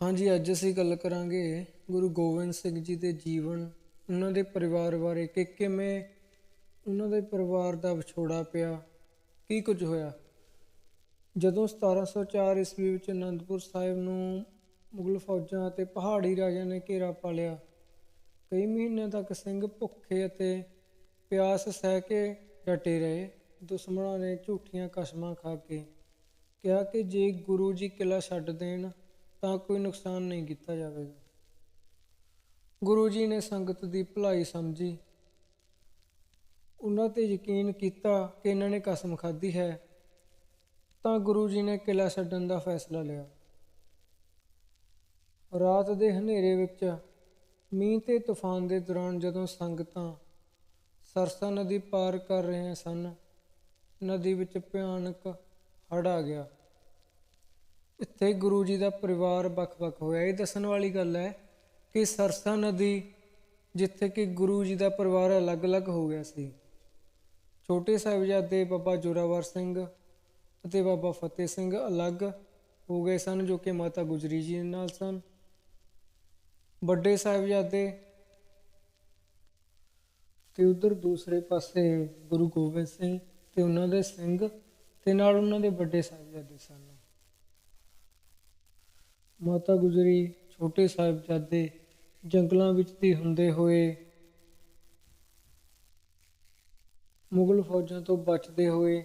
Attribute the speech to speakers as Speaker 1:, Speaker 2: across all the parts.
Speaker 1: ਹਾਂਜੀ, ਅੱਜ ਅਸੀਂ ਗੱਲ ਕਰਾਂਗੇ ਗੁਰੂ ਗੋਬਿੰਦ ਸਿੰਘ ਜੀ ਦੇ ਜੀਵਨ, ਉਹਨਾਂ ਦੇ ਪਰਿਵਾਰ ਬਾਰੇ ਕਿ ਕਿਵੇਂ ਉਹਨਾਂ ਦੇ ਪਰਿਵਾਰ ਦਾ ਵਿਛੋੜਾ ਪਿਆ, ਕੀ ਕੁਝ ਹੋਇਆ। ਜਦੋਂ 1704 ਈਸਵੀ ਵਿੱਚ ਅਨੰਦਪੁਰ ਸਾਹਿਬ ਨੂੰ ਮੁਗਲ ਫੌਜਾਂ ਅਤੇ ਪਹਾੜੀ ਰਾਜਿਆਂ ਨੇ ਘੇਰਾ ਪਾ ਲਿਆ, ਕਈ ਮਹੀਨਿਆਂ ਤੱਕ ਸਿੰਘ ਭੁੱਖੇ ਅਤੇ ਪਿਆਸ ਸਹਿ ਕੇ ਡਟੇ ਰਹੇ, ਦੁਸ਼ਮਣਾਂ ਨੇ ਝੂਠੀਆਂ ਕਸਮਾਂ ਖਾ ਕੇ ਕਿਹਾ ਕਿ ਜੇ ਗੁਰੂ ਜੀ ਕਿਲਾ ਛੱਡ ਦੇਣ ਤਾਂ ਕੋਈ ਨੁਕਸਾਨ ਨਹੀਂ ਕੀਤਾ ਜਾਵੇਗਾ। ਗੁਰੂ ਜੀ ਨੇ ਸੰਗਤ ਦੀ ਭਲਾਈ ਸਮਝੀ। ਉਹਨਾਂ ਤੇ ਯਕੀਨ ਕੀਤਾ ਕਿ ਇਹਨਾਂ ਨੇ ਕਸਮ ਖਾਧੀ ਹੈ, ਤਾਂ ਗੁਰੂ ਜੀ ਨੇ ਕਿਲਾ ਛੱਡਣ ਦਾ ਫੈਸਲਾ ਲਿਆ। ਰਾਤ ਦੇ ਹਨੇਰੇ ਵਿੱਚ ਮੀਂਹ ਤੇ ਤੂਫਾਨ ਦੇ ਦੌਰਾਨ ਜਦੋਂ ਸੰਗਤਾਂ ਸਰਸਾ ਨਦੀ ਪਾਰ ਕਰ ਰਹੇ ਸਨ, ਨਦੀ ਵਿੱਚ ਭਿਆਨਕ ਹੜ੍ਹ ਆ ਗਿਆ। ਇੱਥੇ ਗੁਰੂ ਜੀ ਦਾ ਪਰਿਵਾਰ ਵੱਖ-ਵੱਖ ਹੋਇਆ। ਇਹ ਦੱਸਣ ਵਾਲੀ ਗੱਲ ਹੈ ਕਿ ਸਰਸਾ ਨਦੀ, ਜਿੱਥੇ ਕਿ ਗੁਰੂ ਜੀ ਦਾ ਪਰਿਵਾਰ ਅਲੱਗ-ਅਲੱਗ ਹੋ ਗਿਆ ਸੀ, ਛੋਟੇ ਸਾਹਿਬਜ਼ਾਦੇ ਬਾਬਾ ਜੋਰਾਵਰ ਸਿੰਘ ਅਤੇ ਬਾਬਾ ਫਤਿਹ ਸਿੰਘ ਅਲੱਗ ਹੋ ਗਏ ਸਨ, ਜੋ ਕਿ ਮਾਤਾ ਗੁਜਰੀ ਜੀ ਨਾਲ ਸਨ। ਵੱਡੇ ਸਾਹਿਬਜ਼ਾਦੇ ਤੇ ਉਧਰ ਦੂਸਰੇ ਪਾਸੇ ਗੁਰੂ ਗੋਬਿੰਦ ਸਿੰਘ ਤੇ ਉਹਨਾਂ ਦੇ ਸਿੰਘ ਤੇ ਨਾਲ ਉਹਨਾਂ ਦੇ ਵੱਡੇ ਸਾਹਿਬਜ਼ਾਦੇ ਸਨ। ਮਾਤਾ ਗੁਜਰੀ ਛੋਟੇ ਸਾਹਿਬਜ਼ਾਦੇ ਜੰਗਲਾਂ ਵਿੱਚ ਦੀ ਹੁੰਦੇ ਹੋਏ ਮੁਗਲ ਫੌਜਾਂ ਤੋਂ ਬਚਦੇ ਹੋਏ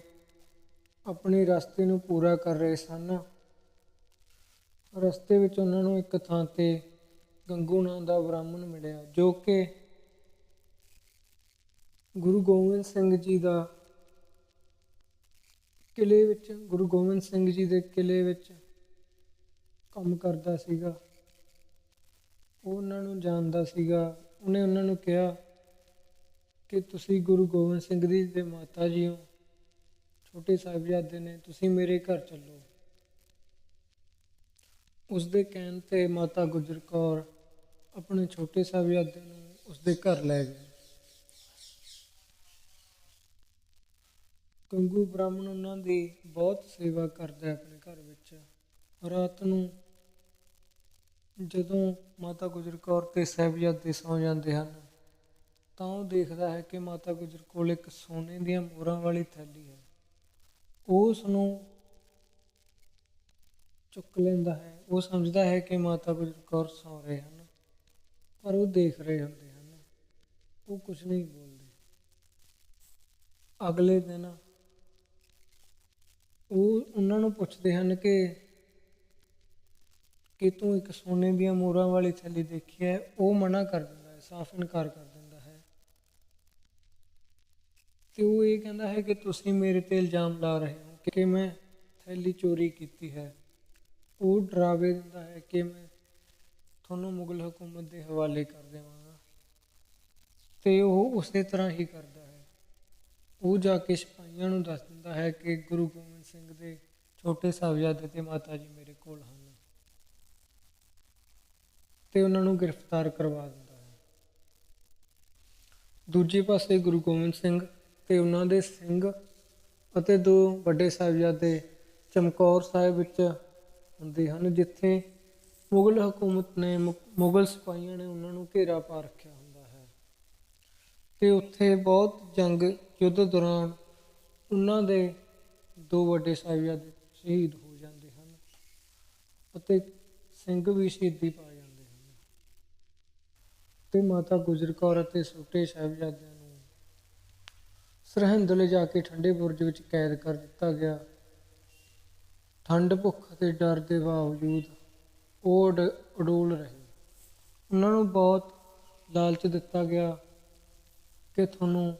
Speaker 1: ਆਪਣੇ ਰਸਤੇ ਨੂੰ ਪੂਰਾ ਕਰ ਰਹੇ ਸਨ। ਰਸਤੇ ਵਿੱਚ ਉਹਨਾਂ ਨੂੰ ਇੱਕ ਥਾਂ ਤੇ ਗੰਗੂ ਨਾਂ ਦਾ ਬ੍ਰਾਹਮਣ ਮਿਲਿਆ, ਜੋ ਕਿ ਗੁਰੂ ਗੋਬਿੰਦ ਸਿੰਘ ਜੀ ਦਾ ਕਿਲੇ ਵਿੱਚ, ਗੁਰੂ ਗੋਬਿੰਦ ਸਿੰਘ ਜੀ ਦੇ ਕਿਲੇ ਵਿੱਚ ਕੰਮ ਕਰਦਾ ਸੀਗਾ। ਉਹ ਉਹਨਾਂ ਨੂੰ ਜਾਣਦਾ ਸੀਗਾ। ਉਹਨੇ ਉਹਨਾਂ ਨੂੰ ਕਿਹਾ ਕਿ ਤੁਸੀਂ ਗੁਰੂ ਗੋਬਿੰਦ ਸਿੰਘ ਜੀ ਦੇ ਮਾਤਾ ਜੀ ਹੋ। ਛੋਟੇ ਸਾਹਿਬਜ਼ਾਦੇ ਨੇ, ਤੁਸੀਂ ਮੇਰੇ ਘਰ ਚੱਲੋ। ਉਸ ਦੇ ਕਹਿਣ ਤੇ ਮਾਤਾ ਗੁਜਰ ਕੌਰ ਆਪਣੇ ਛੋਟੇ ਸਾਹਿਬਜ਼ਾਦੇ ਨੂੰ ਉਸ ਦੇ ਘਰ ਲੈ ਗਏ ਕੰਗੂ ਬ੍ਰਾਹਮਣ ਉਹਨਾਂ ਦੀ ਬਹੁਤ ਸੇਵਾ ਕਰਦਾ ਆਪਣੇ ਘਰ ਵਿੱਚ। ਰਾਤ ਨੂੰ ਜਦੋਂ ਮਾਤਾ ਗੁਜਰ ਕੌਰ ਤੇ ਸਾਹਿਬਜ਼ਾਦੇ ਸੌਂ ਜਾਂਦੇ ਹਨ, ਤਾਂ ਉਹ ਦੇਖਦਾ ਹੈ ਕਿ ਮਾਤਾ ਗੁਜਰ ਕੋਲ ਇੱਕ ਸੋਨੇ ਦੀਆਂ ਮੋਹਰਾਂ ਵਾਲੀ ਥੈਲੀ ਹੈ। ਉਹ ਉਸ ਨੂੰ ਚੁੱਕ ਲੈਂਦਾ ਹੈ। ਉਹ ਸਮਝਦਾ ਹੈ ਕਿ ਮਾਤਾ ਗੁਜਰ ਕੌਰ ਸੌਂ ਰਹੇ ਹਨ, ਪਰ ਉਹ ਦੇਖ ਰਹੇ ਹੁੰਦੇ ਹਨ। ਉਹ ਕੁਝ ਨਹੀਂ ਬੋਲਦੇ। ਅਗਲੇ ਦਿਨ ਉਹ ਉਹਨਾਂ ਨੂੰ ਪੁੱਛਦੇ ਹਨ ਕਿ ਕਿ ਤੂੰ ਇੱਕ ਸੋਨੇ ਦੀਆਂ ਮੋਹਰਾਂ ਵਾਲੀ ਥੈਲੀ ਦੇਖੀ ਹੈ, ਉਹ ਮਨਾ ਕਰ ਦਿੰਦਾ ਹੈ, ਸਾਫ਼ ਇਨਕਾਰ ਕਰ ਦਿੰਦਾ ਹੈ। ਤੇ ਉਹ ਇਹ ਕਹਿੰਦਾ ਹੈ ਕਿ ਤੁਸੀਂ ਮੇਰੇ ਤੇ ਇਲਜ਼ਾਮ ਲਾ ਰਹੇ ਹੋ ਕਿ ਮੈਂ ਥੈਲੀ ਚੋਰੀ ਕੀਤੀ ਹੈ। ਉਹ ਡਰਾਵੇ ਦਿੰਦਾ ਹੈ ਕਿ ਮੈਂ ਤੁਹਾਨੂੰ ਮੁਗਲ ਹਕੂਮਤ ਦੇ ਹਵਾਲੇ ਕਰ ਦੇਵਾਂਗਾ। ਤੇ ਉਹ ਉਸੇ ਤਰ੍ਹਾਂ ਹੀ ਕਰਦਾ ਹੈ। ਉਹ ਜਾ ਕੇ ਸਿਪਾਹੀਆਂ ਨੂੰ ਦੱਸ ਦਿੰਦਾ ਹੈ ਕਿ ਗੁਰੂ ਗੋਬਿੰਦ ਸਿੰਘ ਦੇ ਛੋਟੇ ਸਾਹਿਬਜ਼ਾਦੇ ਤੇ ਮਾਤਾ ਜੀ ਮੇਰੇ ਕੋਲ ਹਨ। ਤੇ ਉਹਨਾਂ ਨੂੰ ਗ੍ਰਿਫਤਾਰ ਕਰਵਾ ਦਿੰਦਾ ਹੈ। ਦੂਜੇ ਪਾਸੇ ਗੁਰੂ ਗੋਬਿੰਦ ਸਿੰਘ ਤੇ ਉਹਨਾਂ ਦੇ ਸਿੰਘ ਅਤੇ ਦੋ ਵੱਡੇ ਸਾਹਿਬਜ਼ਾਦੇ ਚਮਕੌਰ ਸਾਹਿਬ ਵਿੱਚ ਹੁੰਦੇ ਹਨ, ਜਿੱਥੇ ਮੁਗਲ ਹਕੂਮਤ ਨੇ ਮੁ- ਮੁਗਲ ਸਿਪਾਹੀਆਂ ਨੇ ਉਹਨਾਂ ਨੂੰ ਘੇਰਾ ਪਾ ਰੱਖਿਆ ਹੁੰਦਾ ਹੈ। ਤੇ ਉੱਥੇ ਬਹੁਤ ਜੰਗ ਯੁੱਧ ਦੌਰਾਨ ਉਹਨਾਂ ਦੇ ਦੋ ਵੱਡੇ ਸਾਹਿਬਜ਼ਾਦੇ ਸ਼ਹੀਦ ਹੋ ਜਾਂਦੇ ਹਨ ਅਤੇ ਸਿੰਘ ਵੀ ਸ਼ਹੀਦੀ ਪਾ ਤੇ ਮਾਤਾ ਗੁਜਰ ਕੌਰ ਅਤੇ ਛੋਟੇ ਸਾਹਿਬਜ਼ਾਦਿਆਂ ਨੂੰ ਸਰਹੰਦ ਲੈ ਜਾ ਕੇ ਠੰਡੇ ਬੁਰਜ ਵਿੱਚ ਕੈਦ ਕਰ ਦਿੱਤਾ ਗਿਆ। ਠੰਡ, ਭੁੱਖ ਅਤੇ ਡਰ ਦੇ ਬਾਵਜੂਦ ਉਹ ਅਡ- ਅਡੋਲ ਰਹੇ। ਉਹਨਾਂ ਨੂੰ ਬਹੁਤ ਲਾਲਚ ਦਿੱਤਾ ਗਿਆ ਕਿ ਤੁਹਾਨੂੰ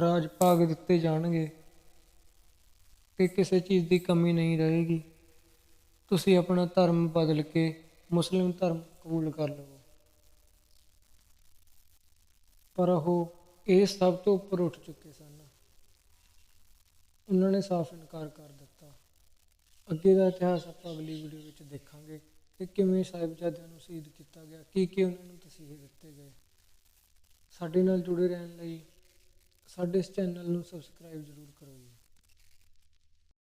Speaker 1: ਰਾਜ ਭਾਗ ਦਿੱਤੇ ਜਾਣਗੇ ਕਿ ਕਿਸੇ ਚੀਜ਼ ਦੀ ਕਮੀ ਨਹੀਂ ਰਹੇਗੀ। ਤੁਸੀਂ ਆਪਣਾ ਧਰਮ ਬਦਲ ਕੇ ਮੁਸਲਿਮ ਧਰਮ ਕਬੂਲ ਕਰ ਲਵੋ। ਪਰ ਉਹ ਇਹ ਸਭ ਤੋਂ ਉੱਪਰ ਉੱਠ ਚੁੱਕੇ ਸਨ। ਉਹਨਾਂ ਨੇ ਸਾਫ਼ ਇਨਕਾਰ ਕਰ ਦਿੱਤਾ। ਅੱਗੇ ਦਾ ਇਤਿਹਾਸ ਆਪਾਂ ਅਗਲੀ ਵੀਡੀਓ ਵਿੱਚ ਦੇਖਾਂਗੇ ਕਿ ਕਿਵੇਂ ਸਾਹਿਬਜ਼ਾਦਿਆਂ ਨੂੰ ਸ਼ਹੀਦ ਕੀਤਾ ਗਿਆ, ਕੀ ਕੀ ਉਹਨਾਂ ਨੂੰ ਤਸੀਹੇ ਦਿੱਤੇ ਗਏ। ਸਾਡੇ ਨਾਲ ਜੁੜੇ ਰਹਿਣ ਲਈ ਸਾਡੇ ਇਸ ਚੈਨਲ ਨੂੰ ਸਬਸਕ੍ਰਾਈਬ ਜ਼ਰੂਰ ਕਰੋ ਜੀ।